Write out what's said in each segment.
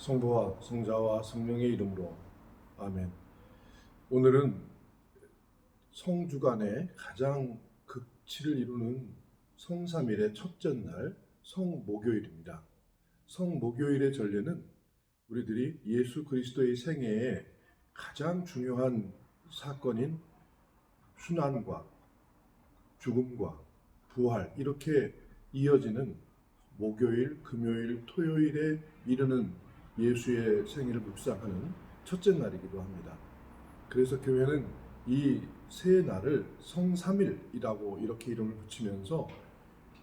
성부와 성자와 성령의 이름으로 아멘. 오늘은 성주간의 가장 극치를 이루는 성삼일의 첫째 날 성목요일입니다. 성목요일의 전례는 우리들이 예수 그리스도의 생애에 가장 중요한 사건인 순환과 죽음과 부활 이렇게 이어지는 목요일, 금요일, 토요일에 이르는 예수의 생일을 묵상하는 첫째 날이기도 합니다. 그래서 교회는 이 세 날을 성삼일이라고 이렇게 이름을 붙이면서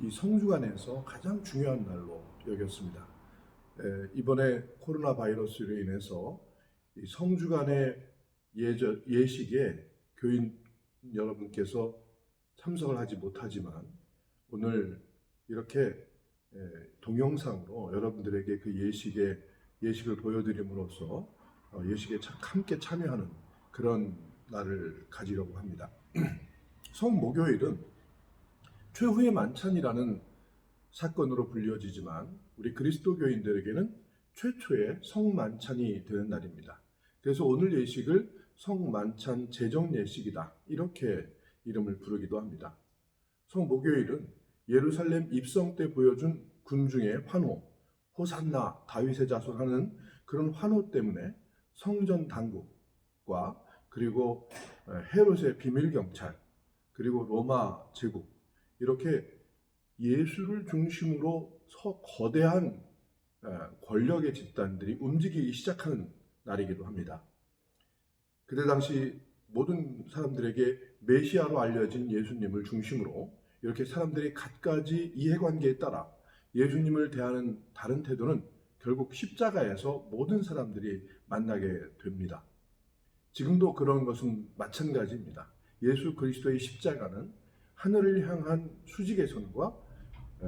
이 성주간에서 가장 중요한 날로 여겼습니다. 에, 이번에 코로나 바이러스로 인해서 이 성주간의 예저, 예식에 교인 여러분께서 참석을 하지 못하지만 오늘 이렇게 에, 동영상으로 여러분들에게 그 예식의 예식을 보여드림으로써 어, 예식에 참- 함께 참여하는 그런 날을 가지려고 합니다. 성목요일은 최후의 만찬이라는 사건으로 불려지지만 우리 그리스도교인들에게는 최초의 성만찬이 되는 날입니다. 그래서 오늘 예식을 성만찬 제정 예식이다 이렇게 이름을 부르기도 합니다. 성목요일은 예루살렘 입성 때 보여준 군중의 환호, 호산나 다윗의 자손 하는 그런 환호 때문에 성전 당국과 그리고 헤롯의 비밀 경찰 그리고 로마 제국 이렇게 예수를 중심으로 서 거대한 에, 권력의 집단들이 움직이기 시작하는 날이기도 합니다. 그때 당시 모든 사람들에게 메시아로 알려진 예수님을 중심으로 이렇게 사람들이 갖가지 이해관계에 따라 예수님을 대하는 다른 태도는 결국 십자가에서 모든 사람들이 만나게 됩니다. 지금도 그런 것은 마찬가지입니다. 예수 그리스도의 십자가는 하늘을 향한 수직의 선과 에,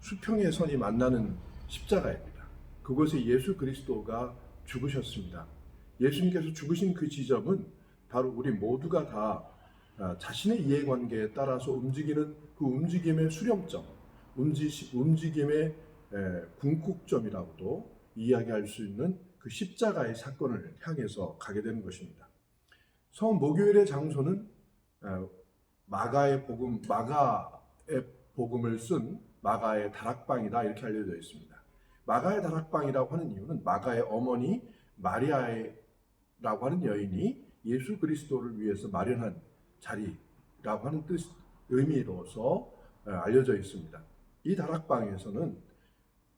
수평의 선이 만나는 십자가입니다. 그곳에 예수 그리스도가 죽으셨습니다. 예수님께서 죽으신 그 지점은 바로 우리 모두가 다 아, 자신의 이해관계에 따라서 움직이는 그 움직임의 수렴점, 움직임의 에, 궁극점이라고도 이야기할 수 있는 그 십자가의 사건을 향해서 가게 되는 것입니다. 성 목요일의 장소는 어, 마가의 복음, 마가의 복음을 쓴 마가의 다락방이다 이렇게 알려져 있습니다. 마가의 다락방이라고 하는 이유는 마가의 어머니 마리아라고 하는 여인이 예수 그리스도를 위해서 마련한 자리라고 하는 뜻 의미로서 어, 알려져 있습니다. 이 다락방에서는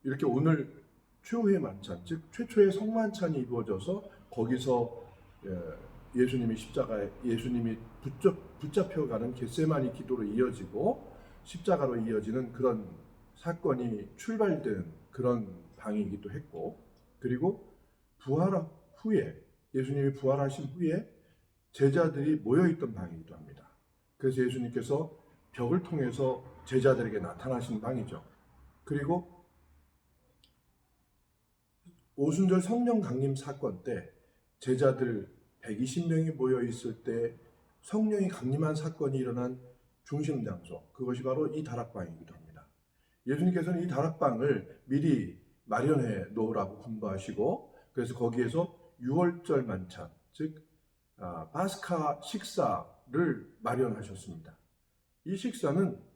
이렇게 오늘 최후의 만찬, 즉 최초의 성만찬이 이루어져서 거기서 예, 예수님이 십자가에 예수님이 붙잡, 붙잡 혀가는 겟세마니 기도로 이어지고 십자가로 이어지는 그런 사건이 출발된 그런 방이기도 했고 그리고 부활 후에 예수님이 부활하신 후에 제자들이 모여있던 방이기도 합니다. 그래서 예수님께서 벽을 통해서 제자들에게 나타나신 방이죠. 그리고 오순절 성령 강림 사건 때 제자들 120명이 모여 있을 때 성령이 강림한 사건이 일어난 중심 장소 그것이 바로 이 다락방이기도 합니다. 예수님께서는 이 다락방을 미리 마련해 놓으라고 분부하시고 그래서 거기에서 6월절 만찬 즉 아, 파스카 식사를 마련하셨습니다. 이 식사는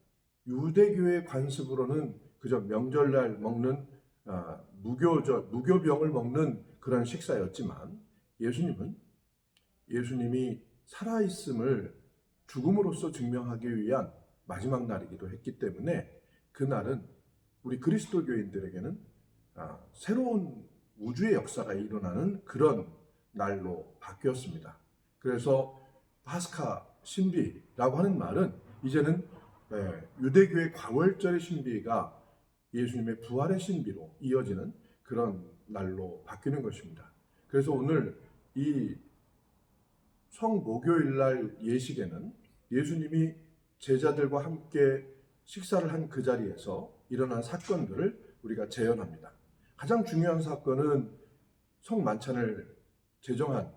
유대교의 관습으로는 그저 명절날 먹는 아, 무교절 무교병을 먹는 그런 식사였지만 예수님은 예수님이 살아있음을 죽음으로써 증명하기 위한 마지막 날이기도 했기 때문에 그날은 우리 그리스도교인들에게는 아, 새로운 우주의 역사가 일어나는 그런 날로 바뀌었습니다. 그래서 파스카 신비라고 하는 말은 이제는 예, 유대교의 광월절의 신비가 예수님의 부활의 신비로 이어지는 그런 날로 바뀌는 것입니다. 그래서 오늘 이 성목요일 날 예식에는 예수님이 제자들과 함께 식사를 한 그 자리에서 일어난 사건들을 우리가 재현합니다. 가장 중요한 사건은 성만찬을 제정한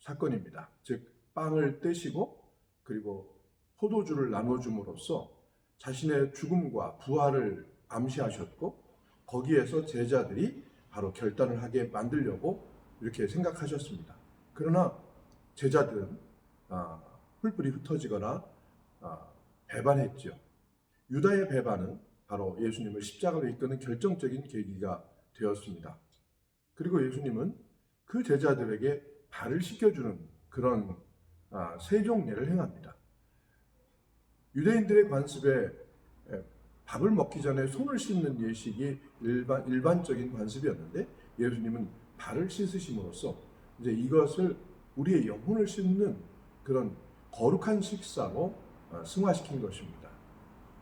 사건입니다. 즉 빵을 떼시고 그리고 포도주를 나눠줌으로써 자신의 죽음과 부활을 암시하셨고 거기에서 제자들이 바로 결단을 하게 만들려고 이렇게 생각하셨습니다. 그러나 제자들은 아, 뿔뿔이 흩어지거나 아, 배반했죠. 유다의 배반은 바로 예수님을 십자가로 이끄는 결정적인 계기가 되었습니다. 그리고 예수님은 그 제자들에게 발을 씻겨주는 그런 아, 세 종례를 행합니다. 유대인들의 관습에 에, 밥을 먹기 전에 손을 씻는 예식이 일반, 일반적인 관습이었는데 예수님은 발을 씻으심으로써 이제 이것을 우리의 영혼을 씻는 그런 거룩한 식사로 어, 승화시킨 것입니다.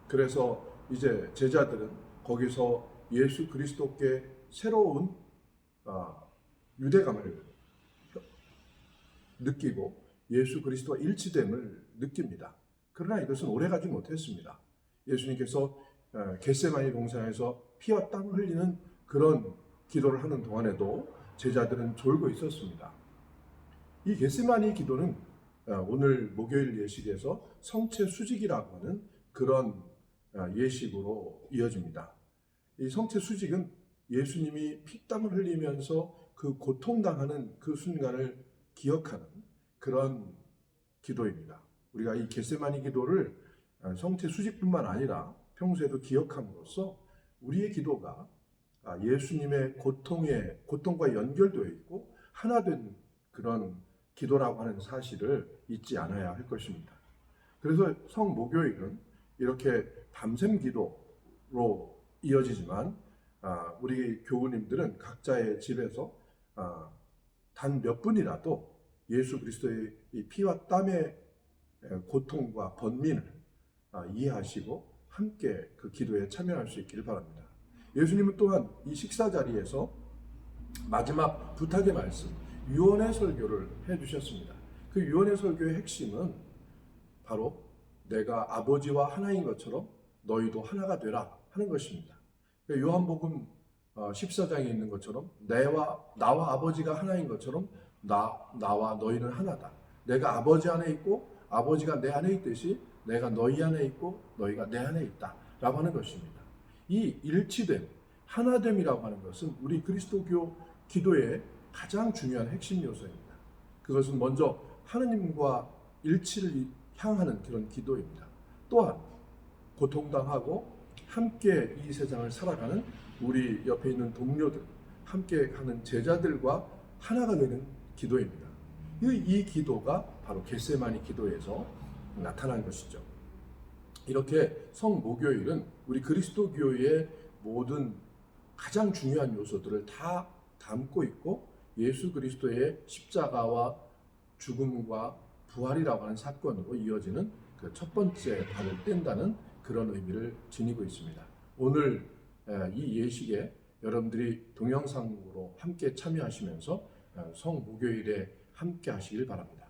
그래서 이제 제자들은 거기서 예수 그리스도께 새로운 아, 유대감을 느끼고 예수 그리스도와 일치됨을 느낍니다. 그러나 이것은 오래가지 못했습니다. 예수님께서 어, 겟세마니 동산에서 피와 땀을 흘리는 그런 기도를 하는 동안에도 제자들은 졸고 있었습니다. 이 겟세마니 기도는 어, 오늘 목요일 예식에서 성체 수직이라고 하는 그런 어, 예식으로 이어집니다. 이 성체 수직은 예수님이 피땀을 흘리면서 그 고통당하는 그 순간을 기억하는 그런 기도입니다. 우리가 이 겟세마니 기도를 어, 성체 수직뿐만 아니라 평소에도 기억함으로써 우리의 기도가 아, 예수님의 고통에 고통과 연결되어 있고 하나 된 그런 기도라고 하는 사실을 잊지 않아야 할 것입니다. 그래서 성목요일은 이렇게 밤샘 기도로 이어지지만 아, 우리 교우님들은 각자의 집에서 아, 단몇 분이라도 예수 그리스도의 이 피와 땀의 고통과 번민을 아, 이해하시고 함께 그 기도에 참여할 수 있기를 바랍니다. 예수님은 또한 이 식사 자리에서 마지막 부탁의 말씀, 유언의 설교를 해주셨습니다. 그 유언의 설교의 핵심은 바로 내가 아버지와 하나인 것처럼 너희도 하나가 되라 하는 것입니다. 그러니까 요한복음 14장에 있는 것처럼 내와 나와 아버지가 하나인 것처럼 나 나와 너희는 하나다. 내가 아버지 안에 있고 아버지가 내 안에 있듯이 내가 너희 안에 있고 너희가 내 안에 있다라고 하는 것입니다. 이 일치됨, 하나됨이라고 하는 것은 우리 그리스도교 기도의 가장 중요한 핵심 요소입니다. 그것은 먼저 하느님과 일치를 향하는 그런 기도입니다. 또한 고통당하고 함께 이 세상을 살아가는 우리 옆에 있는 동료들, 함께 가는 제자들과 하나가 되는 기도입니다. 이, 이 기도가 바로 겟세마니 기도에서 나타난 것이죠. 이렇게 성목요일은 우리 그리스도교의 모든 가장 중요한 요소들을 다 담고 있고 예수 그리스도의 십자가와 죽음과 부활이라고 하는 사건으로 이어지는 그 첫 번째 발을 뗀다는 그런 의미를 지니고 있습니다. 오늘 이 예식에 여러분들이 동영상으로 함께 참여하시면서 성목요일에 함께 하시길 바랍니다.